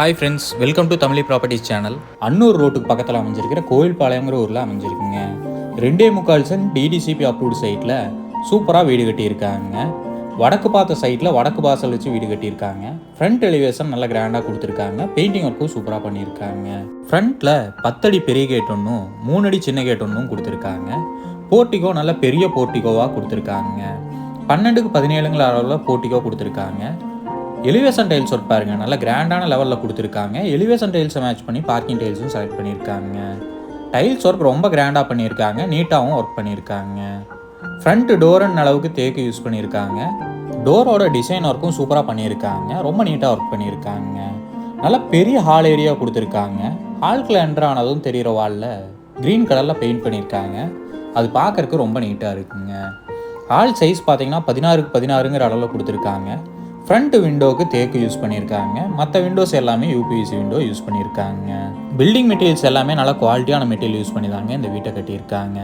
Hi friends welcome to Tamil properties channel Annur ரோட்டுக்கு பக்கத்தில் அமைஞ்சிருக்கிற கோயில்பாளையங்கிற ஊரில் அமைஞ்சிருக்குங்க. ரெண்டே முக்கால் சென்ட் டிடிசிபி அப்ரூவ்டு சைட்டில் சூப்பராக வீடு கட்டியிருக்காங்க. வடக்கு பார்த்த சைட்டில் வடக்கு வாசல் வச்சு வீடு கட்டியிருக்காங்க. ஃப்ரண்ட் எலிவேஷன் நல்லா கிராண்டாக கொடுத்துருக்காங்க. பெயிண்டிங் ஒர்க்கும் சூப்பராக பண்ணியிருக்காங்க. ஃப்ரண்ட்டில் பத்தடி பெரிய கேட் ஒன்றும் மூணடி சின்ன கேட் ஒன்றும் கொடுத்துருக்காங்க. போர்ட்டிகோ நல்ல பெரிய போர்ட்டிகோவாக கொடுத்துருக்காங்க. பன்னெண்டுக்கு பதினேழுங்கிற அளவில் போர்ட்டிகோ கொடுத்துருக்காங்க. எலிவேஷன் டைல்ஸ் ஒர்க் பாருங்க. நல்ல கிராண்டான லெவலில் கொடுத்துருக்காங்க. எலிவேஷன் டைல்ஸை மேட்ச் பண்ணி பார்க்கிங் டைல்ஸும் செலக்ட் பண்ணியிருக்காங்க டைல்ஸ் ஒர்க் ரொம்ப கிராண்டாக பண்ணியிருக்காங்க நீட்டாகவும் ஒர்க் பண்ணியிருக்காங்க ஃப்ரண்ட் டோரன் அளவுக்கு தேக்கு யூஸ் பண்ணியிருக்காங்க டோரோட டிசைன் ஒர்க்கும் சூப்பராக பண்ணியிருக்காங்க ரொம்ப நீட்டாக ஒர்க் பண்ணியிருக்காங்க நல்லா பெரிய ஹால் ஏரியா கொடுத்துருக்காங்க. ஹால்கில் என்ட்ரு ஆனதும் தெரிகிற வாலில் க்ரீன் கலரில் பெயிண்ட் பண்ணியிருக்காங்க அது பார்க்கறக்கு ரொம்ப நீட்டாக இருக்குங்க. ஹால் சைஸ் பார்த்தீங்கன்னா பதினாறுக்கு பதினாறுங்கிற அளவில் கொடுத்துருக்காங்க. ஃப்ரண்ட் விண்டோவுக்கு தேக்கு யூஸ் பண்ணியிருக்காங்க. மற்ற விண்டோஸ் எல்லாமே யூபிஎஸ்சி விண்டோ யூஸ் பண்ணியிருக்காங்க. பில்டிங் மெட்டீரியல்ஸ் எல்லாமே நல்ல குவாலிட்டியான மெட்டீரியல் யூஸ் பண்ணி தாங்க இந்த வீட்டை கட்டியிருக்காங்க.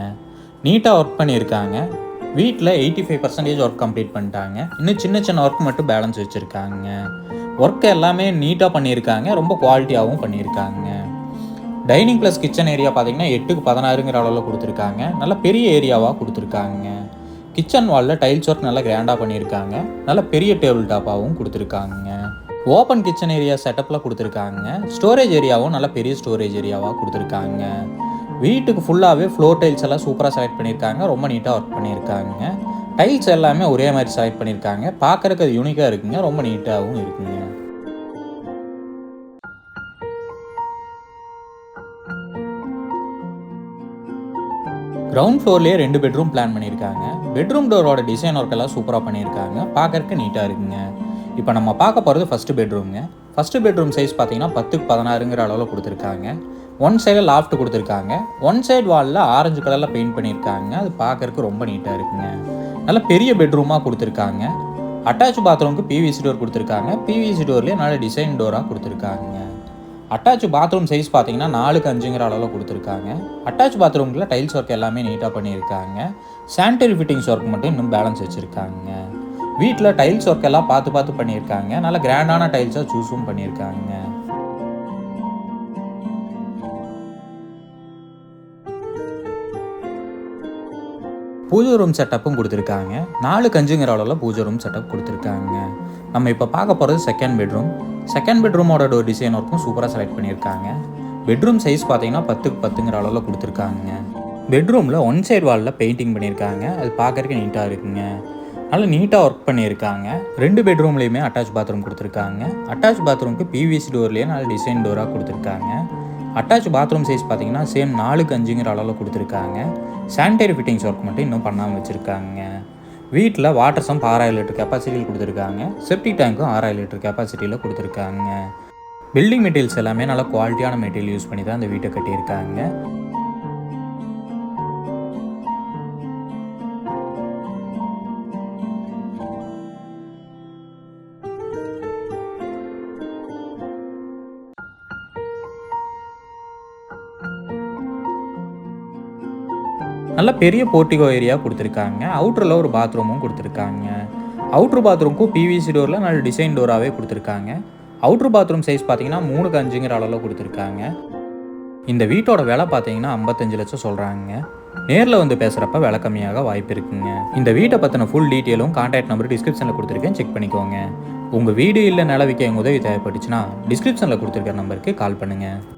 நீட்டாக ஒர்க் பண்ணியிருக்காங்க. வீட்டில் eighty five percentage work complete பண்ணிட்டாங்க. இன்னும் சின்ன சின்ன ஒர்க் மட்டும் பேலன்ஸ் வச்சுருக்காங்க. ஒர்க் எல்லாமே நீட்டாக பண்ணியிருக்காங்க. ரொம்ப குவாலிட்டியாகவும் பண்ணியிருக்காங்க. டைனிங் ப்ளஸ் கிச்சன் ஏரியா பார்த்தீங்கன்னா எட்டுக்கு பதினாறுங்கிற அளவில் கொடுத்துருக்காங்க. நல்ல பெரிய ஏரியாவாக கொடுத்துருக்காங்க. கிச்சன் வாலில் டைல்ஸ் ஒர்க் நல்லா கிராண்டாக பண்ணியிருக்காங்க. நல்ல பெரிய டேபிள் டாப்பாகவும் கொடுத்துருக்காங்க ஓப்பன் கிச்சன் ஏரியா செட்டப்பில் கொடுத்துருக்காங்க. ஸ்டோரேஜ் ஏரியாவும் நல்ல பெரிய ஸ்டோரேஜ் ஏரியாவாக கொடுத்துருக்காங்க. வீட்டுக்கு ஃபுல்லாகவே ஃப்ளோர் டைல்ஸ் எல்லாம் சூப்பராக செலக்ட் பண்ணியிருக்காங்க. ரொம்ப நீட்டாக ஒர்க் பண்ணியிருக்காங்க டைல்ஸ் எல்லாமே ஒரே மாதிரி செலக்ட் பண்ணியிருக்காங்க. பார்க்குறக்கு அது யூனிக்காக இருக்குங்க. ரொம்ப நீட்டாகவும் இருக்குங்க. கிரவுண்ட் ஃப்ளோர்லேயே ரெண்டு பெட்ரூம் பிளான் பண்ணியிருக்காங்க. பெட்ரூம் டோரோட டிசைன் ஒர்க் எல்லாம் சூப்பராக பண்ணியிருக்காங்க. பார்க்கறக்கு நீட்டாக இருக்குங்க. இப்போ நம்ம பார்க்க போகிறது ஃபஸ்ட்டு பெட்ரூம்ங்க ஃபஸ்ட்டு பெட்ரூம் சைஸ் பார்த்தீங்கன்னா பத்துக்கு பதினாறுங்கிற அளவில் கொடுத்துருக்காங்க. ஒன் சைடில் லாஃப்ட் கொடுத்துருக்காங்க. ஒன் சைடு வாலில் ஆரஞ்சு கலரில் பெயிண்ட் பண்ணியிருக்காங்க. அது பார்க்கறக்கு ரொம்ப நீட்டாக இருக்குங்க. நல்ல பெரிய பெட்ரூமாக கொடுத்துருக்காங்க. அட்டாச் பாத்ரூமுக்கு பிவிசி டோர் கொடுத்துருக்காங்க. பிவிசி டோர்லேயே நல்ல டிசைன் டோராக கொடுத்துருக்காங்க. அட்டாச் பாத்ரூம் சைஸ் பார்த்தீங்கன்னா நாலுக்கு அஞ்சுங்கிற அளவில் கொடுத்துருக்காங்க. அட்டாச் பாத்ரூமில் டைல்ஸ் ஒர்க் எல்லாமே நீட்டாக பண்ணியிருக்காங்க. சானிட்டரி ஃபிட்டிங்ஸ் ஒர்க் மட்டும் இன்னும் பேலன்ஸ் வச்சுருக்காங்க. வீட்டில் டைல்ஸ் ஒர்க் எல்லாம் பார்த்து பார்த்து பண்ணியிருக்காங்க. நல்ல கிராண்டான டைல்ஸாக சூஸும் பண்ணியிருக்காங்க. பூஜை ரூம் செட்டப்பும் கொடுத்துருக்காங்க. நாலு கஞ்சுங்கிற அளவில் பூஜை ரூம் செட்டப் கொடுத்துருக்காங்க. நம்ம இப்போ பார்க்க போகிறது செகண்ட் பெட்ரூம் செகண்ட் பெட்ரூமோட டோர் டிசைன் ஒர்க்கும் சூப்பராக செலக்ட் பண்ணியிருக்காங்க. பெட்ரூம் சைஸ் பார்த்தீங்கன்னா பத்துக்கு பத்துங்கிற அளவில் கொடுத்துருக்காங்க பெட்ரூமில் ஒன் சைடு வாலில் பெயிண்டிங் பண்ணியிருக்காங்க. அது பார்க்குறக்கு நீட்டாக இருக்குங்க. நல்லா நீட்டாக ஒர்க் பண்ணியிருக்காங்க. ரெண்டு பெட்ரூம்லேயுமே அட்டாச் பாத்ரூம் கொடுத்துருக்காங்க. அட்டாச் பாத்ரூமுக்கு பிவிசி டோர்லேயே நல்ல டிசைன் டோராக கொடுத்துருக்காங்க. அட்டாச் பாத்ரூம் சைஸ் பார்த்தீங்கன்னா சேம் நாலுக்கு அஞ்சுங்கிற அளவில் கொடுத்துருக்காங்க. சானிடரி ஃபிட்டிங்ஸ் ஒர்க் மட்டும் இன்னும் பண்ணாமல் வச்சுருக்காங்க வீட்டில் வாட்டர் சம்ப் ஆறாயிரம் லிட்டர் கெப்பாசிட்டியில் கொடுத்துருக்காங்க. செப்டிக் டேங்க்கும் ஆறாயிரம் லிட்டர் கெப்பாசிட்டியில் கொடுத்துருக்காங்க. பில்டிங் மெட்டீரியல்ஸ் எல்லாமே நல்லா குவாலிட்டியான மெட்டீரியல் யூஸ் பண்ணி தான் அந்த வீட்டை கட்டியிருக்காங்க. நல்ல பெரிய போர்ட்டிகோ ஏரியா கொடுத்துருக்காங்க. அவுட்டரில் ஒரு பாத்ரூமும் கொடுத்துருக்காங்க. அவுட்ரு பாத்ரூம்க்கும் பிவிசி டோரில் நல்ல டிசைன் டோராகவே கொடுத்துருக்காங்க. அவுட்ரு பாத்ரூம் சைஸ் பார்த்தீங்கன்னா மூணுக்கு அஞ்சுங்கிற அளவில் கொடுத்துருக்காங்க. இந்த வீட்டோட விலை பார்த்தீங்கன்னா ஐம்பத்தஞ்சு லட்சம் சொல்கிறாங்க நேரில் வந்து பேசுகிறப்ப விலை கம்மியாக வாய்ப்பு இருக்குங்க. இந்த வீட்டை பற்றின ஃபுல் டீட்டெயிலும் கான்டாக்ட் நம்பர் டிஸ்கிரிப்ஷனில் கொடுத்துருக்கேன். செக் பண்ணிக்கோங்க. உங்கள் வீடு இல்லை நிலவிக்க எங்கள் உதவி தேவைப்பட்டுச்சுன்னா டிஸ்கிரிப்ஷனில் கொடுத்துருக்க நம்பருக்கு கால் பண்ணுங்கள்